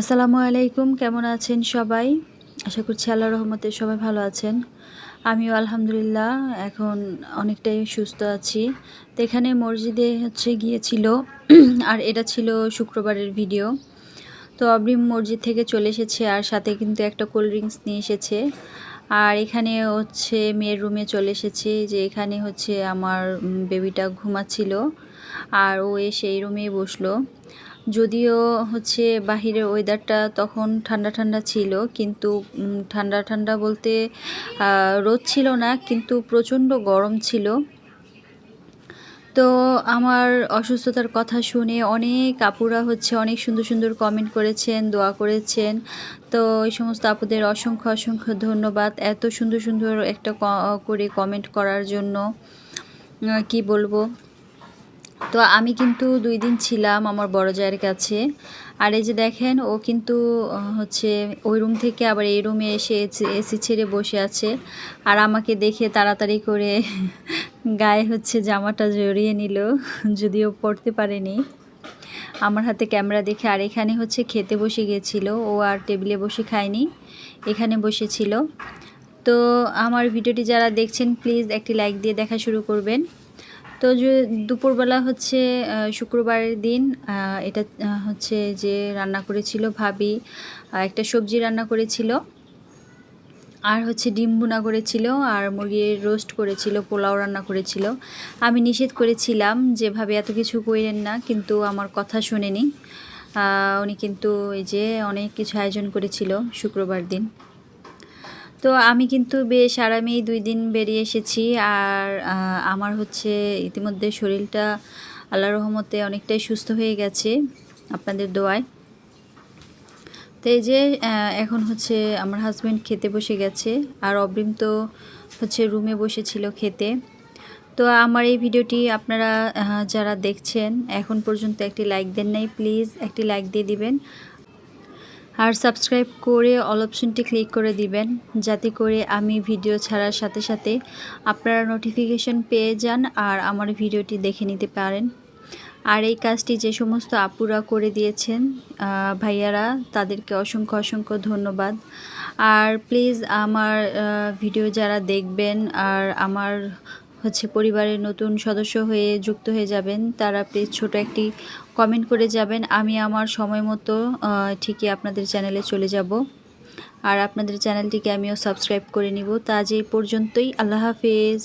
আসসালামু আলাইকুম, কেমন আছেন সবাই? আশা করছি আল্লাহ রহমতে সবাই ভালো আছেন। আমিও আলহামদুলিল্লাহ, এখন অনেকটাই সুস্থ আছি। তো এখানে মসজিদে হচ্ছে গিয়েছিল, আর এটা ছিল শুক্রবারের ভিডিও। তো অব্রিম মসজিদ থেকে চলে এসেছে, আর সাথে কিন্তু একটা কোল্ড ড্রিঙ্কস নিয়ে এসেছে। আর এখানে হচ্ছে মেয়ের রুমে চলে এসেছে, যে এখানে হচ্ছে আমার বেবিটা ঘুমাচ্ছিল, আর ও এসে এই রুমেই বসল। যদিও হচ্ছে বাহিরের ওয়েদারটা তখন ঠান্ডা ঠান্ডা ছিল, কিন্তু ঠান্ডা ঠান্ডা বলতে রোদ ছিল না, কিন্তু প্রচণ্ড গরম ছিল। তো আমার অসুস্থতার কথা শুনে অনেক আপুরা হচ্ছে অনেক সুন্দর সুন্দর কমেন্ট করেছেন, দোয়া করেছেন। তো এই সমস্ত আপুদের অসংখ্য অসংখ্য ধন্যবাদ এত সুন্দর সুন্দর একটা করে কমেন্ট করার জন্য। কি বলব? তো আমি কিন্তু দুই দিন ছিলাম আমার বড় জায়ের কাছে। আর এই যে দেখেন, ও কিন্তু হচ্ছে ওই রুম থেকে আবার এই রুমে এসে এসি ছেড়ে বসে আছে। আর আমাকে দেখে তাড়াতাড়ি করে গায়ে হচ্ছে জামাটা জড়িয়ে নিল, যদিও পড়তে পারেনি। আমার হাতে ক্যামেরা দেখে, আর এখানে হচ্ছে খেতে বসে গিয়েছিল ও আর টেবিলে বসে খায়নি, এখানে বসেছিল। তো আমার ভিডিওটি যারা দেখছেন, প্লিজ একটি লাইক দিয়ে দেখা শুরু করবেন। তো যে দুপুরবেলা হচ্ছে শুক্রবারের দিন এটা হচ্ছে যে রান্না করেছিল ভাবি একটা সবজি রান্না করেছিল। আর হচ্ছে ডিম বুনা করেছিল, আর মুরগির রোস্ট করেছিল, পোলাও রান্না করেছিল। আমি নিষেধ করেছিলাম যে যেভাবে এত কিছু করেন না, কিন্তু আমার কথা শোনেনি। উনি কিন্তু এই যে অনেক কিছু আয়োজন করেছিল শুক্রবার দিন। তো আমি কিন্তু বেশ আরামেই দুই দিন বেরিয়ে এসেছি। আর আমার হচ্ছে ইতিমধ্যে শরীরটা আল্লাহ রহমতে অনেকটাই সুস্থ হয়ে গেছে আপনাদের দোয়ায়। তো এই যে এখন হচ্ছে আমার হাজব্যান্ড খেতে বসে গেছে। আর অব্রিম তো হচ্ছে রুমে বসেছিল খেতে। তো আমার এই ভিডিওটি আপনারা যারা দেখছেন, এখন পর্যন্ত একটি লাইক দেন নাই প্লিজ একটি লাইক দিয়ে দিবেন। আর সাবস্ক্রাইব করে অল অপশনটি ক্লিক করে দিবেন, যাতে করে আমি ভিডিও ছাড়ার সাথে সাথে আপনারা নোটিফিকেশন পেয়ে যান আর আমার ভিডিওটি দেখে নিতে পারেন। আর এই কাজটি যে সমস্ত আপুরা করে দিয়েছেন ভাইয়ারা, তাদেরকে অসংখ্য অসংখ্য ধন্যবাদ। আর প্লিজ আমার ভিডিও যারা দেখবেন আর আমার হচ্ছে পরিবারের নতুন সদস্য হয়ে যুক্ত হয়ে যাবেন, তারা প্লিজ ছোট একটি কমেন্ট করে যাবেন। আমি আমার সময় মতো ঠিকই আপনাদের চ্যানেলে চলে যাব। আর আপনাদের চ্যানেলটিকে আমিও সাবস্ক্রাইব করে নিব। তা যে পর্যন্তই। আল্লাহ হাফেজ।